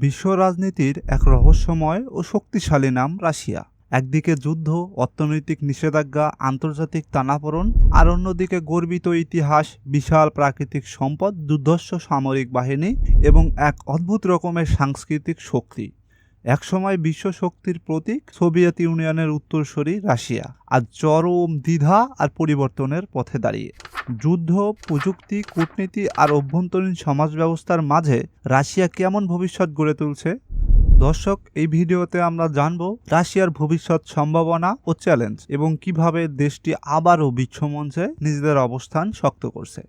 বিশ্ব রাজনীতির এক রহস্যময় ও শক্তিশালী নাম রাশিয়া। একদিকে যুদ্ধ, অর্থনৈতিক নিষেধাজ্ঞা, আন্তর্জাতিক টানাপোড়ন, আর অন্যদিকে গর্বিত ইতিহাস, বিশাল প্রাকৃতিক সম্পদ, দুর্ধর্ষ সামরিক বাহিনী এবং এক অদ্ভুত রকমের সাংস্কৃতিক শক্তি। একসময় বিশ্ব শক্তির প্রতীক সোভিয়েত ইউনিয়নের উত্তরসূরি রাশিয়া। আজ চরম দ্বিধা আর পরিবর্তনের পথে দাঁড়িয়ে। যুদ্ধ, প্রযুক্তি, কূটনীতি আর অভ্যন্তরীণ সমাজ ব্যবস্থার মাঝে রাশিয়া কেমন ভবিষ্যৎ গড়ে তুলছে? দর্শক, এই ভিডিওতে আমরা জানব রাশিয়ার ভবিষ্যৎ সম্ভাবনা ও চ্যালেঞ্জ এবং কীভাবে দেশটি আবারও বিশ্বমঞ্চে নিজেদের অবস্থান শক্ত করছে।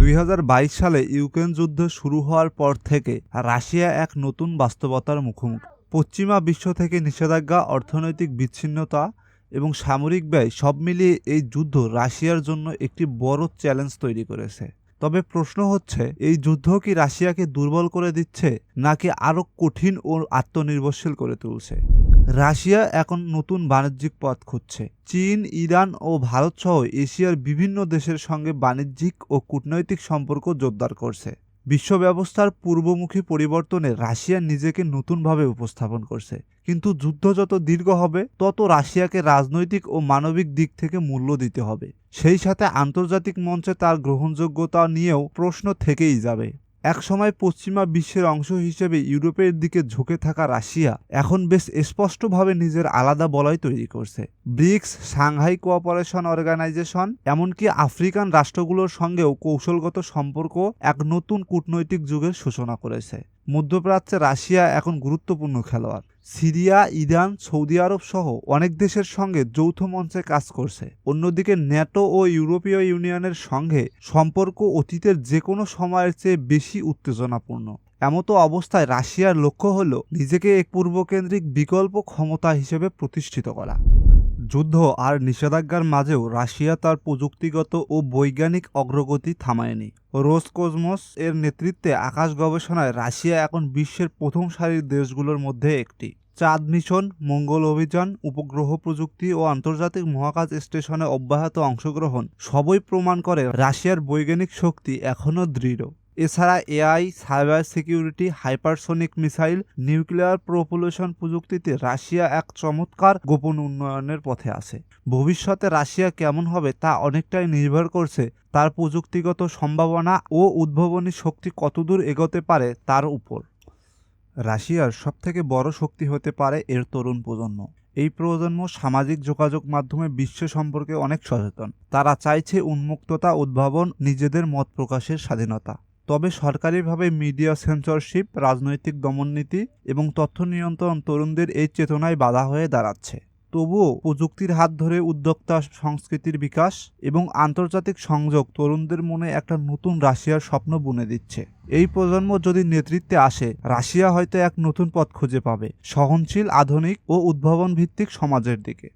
দুই হাজার বাইশ সালে ইউক্রেন যুদ্ধ শুরু হওয়ার পর থেকে রাশিয়া এক নতুন বাস্তবতার মুখোমুখি। পশ্চিমা বিশ্ব থেকে নিষেধাজ্ঞা, অর্থনৈতিক বিচ্ছিন্নতা এবং সামরিক ব্যয় সব মিলিয়ে এই যুদ্ধ রাশিয়ার জন্য একটি বড় চ্যালেঞ্জ তৈরি করেছে। তবে প্রশ্ন হচ্ছে, এই যুদ্ধ কি রাশিয়াকে দুর্বল করে দিচ্ছে নাকি আরও কঠিন ও আত্মনির্ভরশীল করে তুলছে? রাশিয়া এখন নতুন বাণিজ্যিক পথ খুঁজছে। চীন, ইরান ও ভারত সহ এশিয়ার বিভিন্ন দেশের সঙ্গে বাণিজ্যিক ও কূটনৈতিক সম্পর্ক জোরদার করছে। বিশ্ব ব্যবস্থার পূর্বমুখী পরিবর্তনে রাশিয়া নিজেকে নতুনভাবে উপস্থাপন করছে। কিন্তু যুদ্ধ যত দীর্ঘ হবে, তত রাশিয়াকে রাজনৈতিক ও মানবিক দিক থেকে মূল্য দিতে হবে। সেই সাথে আন্তর্জাতিক মঞ্চে তার গ্রহণযোগ্যতা নিয়েও প্রশ্ন থেকেই যাবে। একসময় পশ্চিমা বিশ্বের অংশ হিসেবে ইউরোপের দিকে ঝুঁকে থাকা রাশিয়া এখন বেশ স্পষ্টভাবে নিজের আলাদা বলয় তৈরি করছে। ব্রিক্স সাংহাই কোঅপারেশন অর্গানাইজেশন, এমনকি আফ্রিকান রাষ্ট্রগুলোর সঙ্গেও কৌশলগত সম্পর্ক এক নতুন কূটনৈতিক যুগের সূচনা করেছে। মধ্যপ্রাচ্যে রাশিয়া এখন গুরুত্বপূর্ণ খেলোয়াড়। সিরিয়া, ইরান, সৌদি আরব সহ অনেক দেশের সঙ্গে যৌথ মঞ্চে কাজ করছে। অন্যদিকে ন্যাটো ও ইউরোপীয় ইউনিয়নের সঙ্গে সম্পর্ক অতীতের যে কোনো সময়ের চেয়ে বেশি উত্তেজনাপূর্ণ। এমতো অবস্থায় রাশিয়ার লক্ষ্য হল নিজেকে এক পূর্বকেন্দ্রিক বিকল্প ক্ষমতা হিসেবে প্রতিষ্ঠিত করা। যুদ্ধ আর নিষেধাজ্ঞার মাঝেও রাশিয়া তার প্রযুক্তিগত ও বৈজ্ঞানিক অগ্রগতি থামায়নি। রোসকোজমস এর নেতৃত্বে আকাশ গবেষণায় রাশিয়া এখন বিশ্বের প্রথম সারির দেশগুলোর মধ্যে একটি। চাঁদ মিশন, মঙ্গল অভিযান, উপগ্রহ প্রযুক্তি ও আন্তর্জাতিক মহাকাশ স্টেশনে অব্যাহত অংশগ্রহণ সবই প্রমাণ করে রাশিয়ার বৈজ্ঞানিক শক্তি এখনও দৃঢ়। এছাড়া AI, cyber security, hypersonic missile, nuclear propulsion প্রযুক্তিতে রাশিয়া এক চমৎকার গোপন উন্নয়নের পথে আছে। ভবিষ্যতে রাশিয়া কেমন হবে তা অনেকটাই নির্ভর করছে তার প্রযুক্তিগত সম্ভাবনা ও উদ্ভাবনী শক্তি কতদূর এগোতে পারে তার উপর। রাশিয়ার সবথেকে বড় শক্তি হতে পারে এর তরুণ প্রজন্ম। এই প্রজন্ম সামাজিক যোগাযোগ মাধ্যমে বিশ্ব সম্পর্কে অনেক সচেতন। তারা চাইছে উন্মুক্ততা, উদ্ভাবন, নিজেদের মত প্রকাশের স্বাধীনতা। তবে সরকারিভাবে মিডিয়া সেন্সরশিপ রাজনৈতিক দমননীতি এবং তথ্য নিয়ন্ত্রণ তরুণদের এই চেতনায় বাধা হয়ে দাঁড়াচ্ছে। তবুও প্রযুক্তির হাত ধরে উদ্যোক্তা সংস্কৃতির বিকাশ এবং আন্তর্জাতিক সংযোগ তরুণদের মনে একটা নতুন রাশিয়ার স্বপ্ন বুনে দিচ্ছে। এই প্রজন্ম যদি নেতৃত্বে আসে, রাশিয়া হয়তো এক নতুন পথ খুঁজে পাবে, সহনশীল, আধুনিক ও উদ্ভাবন ভিত্তিক সমাজের দিকে।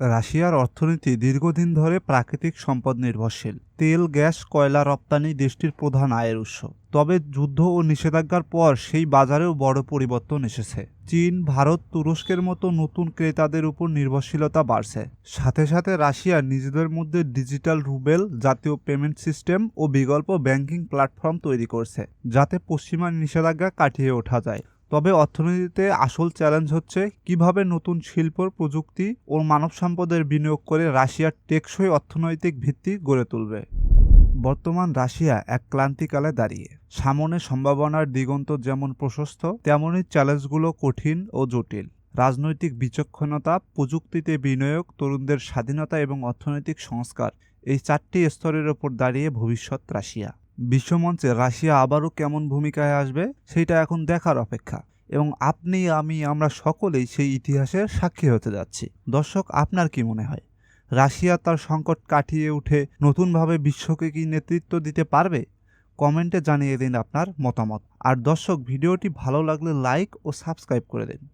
রাশিয়ার অর্থনীতি দীর্ঘদিন ধরে প্রাকৃতিক সম্পদ নির্ভরশীল। তেল, গ্যাস, কয়লা রপ্তানি দেশটির প্রধান আয়ের উৎস। তবে যুদ্ধ ও নিষেধাজ্ঞার পর সেই বাজারেও বড় পরিবর্তন এসেছে। চীন, ভারত, তুরস্কের মতো নতুন ক্রেতাদের উপর নির্ভরশীলতা বাড়ছে। সাথে সাথে রাশিয়া নিজেদের মধ্যে ডিজিটাল রুবেল, জাতীয় পেমেন্ট সিস্টেম ও বিকল্প ব্যাংকিং প্ল্যাটফর্ম তৈরি করছে, যাতে পশ্চিমা নিষেধাজ্ঞা কাটিয়ে ওঠা যায়। তবে অর্থনীতিতে আসল চ্যালেঞ্জ হচ্ছে কীভাবে নতুন শিল্প প্রযুক্তি ও মানব সম্পদের বিনিয়োগ করে রাশিয়ার টেকসই অর্থনৈতিক ভিত্তি গড়ে তুলবে। বর্তমান রাশিয়া এক ক্লান্তিকালে দাঁড়িয়ে। সামনে সম্ভাবনার দিগন্ত যেমন প্রশস্ত তেমনই চ্যালেঞ্জগুলো কঠিন ও জটিল। রাজনৈতিক বিচক্ষণতা, প্রযুক্তিতে বিনিয়োগ, তরুণদের স্বাধীনতা এবং অর্থনৈতিক সংস্কার এই চারটি স্তরের ওপর দাঁড়িয়ে ভবিষ্যৎ রাশিয়া। বিশ্বমঞ্চে রাশিয়া আবারও কেমন ভূমিকায় আসবে, সেটা এখন দেখার অপেক্ষা। এবং আপনি, আমি, আমরা সকলেই সেই ইতিহাসের সাক্ষী হতে যাচ্ছি। দর্শক, আপনার কি মনে হয়? রাশিয়া তার সংকট কাটিয়ে উঠে নতুনভাবে বিশ্বকে কি নেতৃত্ব দিতে পারবে? কমেন্টে জানিয়ে দিন আপনার মতামত। আর দর্শক, ভিডিওটি ভালো লাগলে লাইক ও সাবস্ক্রাইব করে দিন।